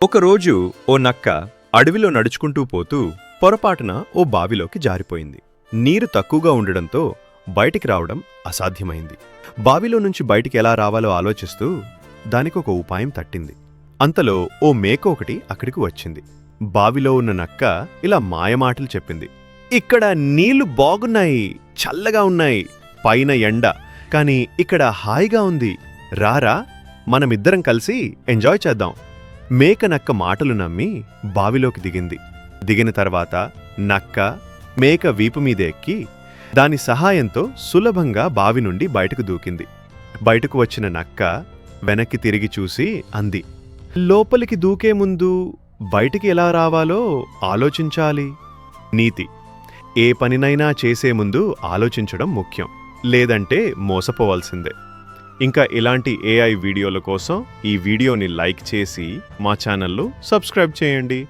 ఒకరోజు ఓ నక్క అడవిలో నడుచుకుంటూ పోతూ పొరపాటున ఓ బావిలోకి జారిపోయింది. నీరు తక్కువగా ఉండడంతో బయటికి రావడం అసాధ్యమైంది. బావిలో నుంచి బయటికి ఎలా రావాలో ఆలోచిస్తూ దానికొక ఉపాయం తట్టింది. అంతలో ఓ మేక ఒకటి అక్కడికి వచ్చింది. బావిలో ఉన్న నక్క ఇలా మాయమాటలు చెప్పింది. ఇక్కడ నీళ్ళు బాగున్నాయి చల్లగా ఉన్నాయి పైన ఎండ కాని ఇక్కడ హాయిగా ఉంది. రారా మనమిద్దరం కలిసి ఎంజాయ్ చేద్దాం. మేక నక్క మాటలు నమ్మి బావిలోకి దిగింది. దిగిన తర్వాత నక్క మేక వీపు మీద ఎక్కి దాని సహాయంతో సులభంగా బావి నుండి బయటకు దూకింది. బయటకు వచ్చిన నక్క వెనక్కి తిరిగి చూసి అంది లోపలికి దూకే ముందు బయటికి ఎలా రావాలో ఆలోచించాలి. నీతి ఏ పనినైనా చేసే ముందు ఆలోచించడం ముఖ్యం లేదంటే మోసపోవాల్సిందే. ఇంకా ఇలాంటి ఏఐ వీడియోల కోసం ఈ వీడియోని లైక్ చేసి మా ఛానల్ను సబ్స్క్రైబ్ చేయండి.